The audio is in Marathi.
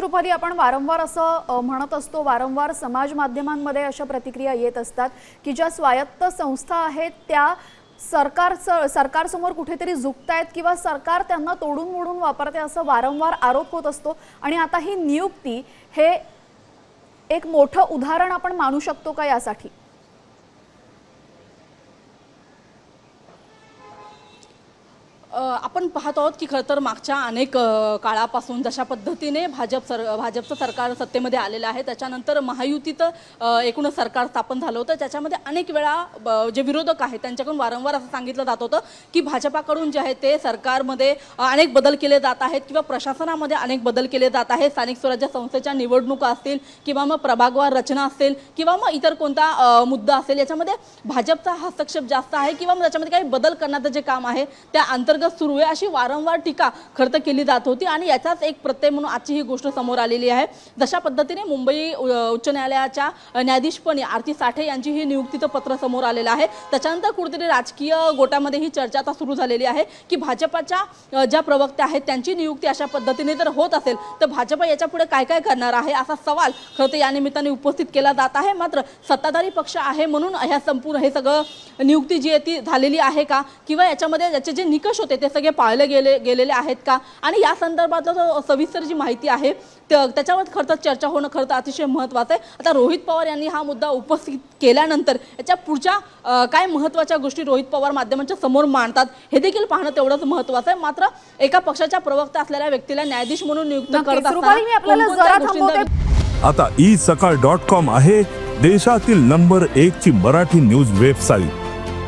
नक्कीच रुपाली आपण वारंवार असं म्हणत असतो वारंवार समाज माध्यमांमध्ये अशा प्रतिक्रिया येत असतात की ज्या स्वायत्त संस्था आहेत त्या सरकारचं सरकारसमोर कुठेतरी झुकतायत किंवा सरकार त्यांना तोडून मोडून वापरते असं वारंवार आरोप होत असतो. आणि आता ही नियुक्ती हे एक मोठं उदाहरण आपण मानू शकतो का यासाठी? आपण पाहत आहोत की खरं तर मागच्या अनेक काळापासून जशा पद्धतीने भाजप सर भाजपचं सरकार सत्तेमध्ये आलेलं आहे त्याच्यानंतर महायुतीत एकूणच सरकार स्थापन झालं होतं. त्याच्यामध्ये अनेक वेळा ब- जे विरोधक आहेत त्यांच्याकडून वारंवार असं सांगितलं जात होतं की भाजपाकडून जे आहे ते सरकारमध्ये अनेक बदल केले जात आहेत किंवा प्रशासनामध्ये अनेक बदल केले जात आहेत. स्थानिक स्वराज्य संस्थेच्या निवडणुका असतील किंवा मग प्रभागवार रचना असेल किंवा मग इतर कोणता मुद्दा असेल याच्यामध्ये भाजपचा हस्तक्षेप जास्त आहे किंवा मग त्याच्यामध्ये काही बदल करण्याचं जे काम आहे त्या अंतर्गत सुरू आहे अशी वारंवार टीका खरं केली जात होती आणि याचाच एक प्रत्यय म्हणून आजची ही गोष्ट समोर आलेली आहे. जशा पद्धतीने मुंबई उच्च न्यायालयाच्या न्यायाधीशपणी आरती साठे यांची ही नियुक्तीचं पत्र समोर आलेलं आहे. त्याच्यानंतर कुठेतरी राजकीय गोटामध्ये ही चर्चा आता सुरू झालेली आहे की भाजपाच्या ज्या प्रवक्त्या आहेत त्यांची नियुक्ती अशा पद्धतीने जर होत असेल तर भाजप याच्यापुढे काय काय करणार आहे असा सवाल खरं तर या निमित्ताने उपस्थित केला जात आहे. मात्र सत्ताधारी पक्ष आहे म्हणून ह्या संपूर्ण हे सगळं नियुक्ती जी आहे ती झालेली आहे का? किंवा याच्यामध्ये याचे जे निकष होते ते सगळे पाळले गेले गेलेले आहेत का आणि या संदर्भातलं जो सविस्तर जी माहिती आहे त्या- त्याच्यावर खरं तर चर्चा होणं खरं तर अतिशय महत्त्वाचं आहे आता रोहित पवार यांनी हा मुद्दा उपस्थित केल्यानंतर याच्या पुढच्या काय महत्त्वाच्या गोष्टी रोहित पवार माध्यमांच्या समोर मांडतात हे देखील पाहणं तेवढंच महत्त्वाचं आहे मात्र एका पक्षाच्या प्रवक्ता असलेल्या व्यक्तीला न्यायाधीश म्हणून नियुक्त. करत. आता ई सकाळ डॉट कॉम आहे देशातील नंबर एक ची मराठी न्यूज वेबसाईट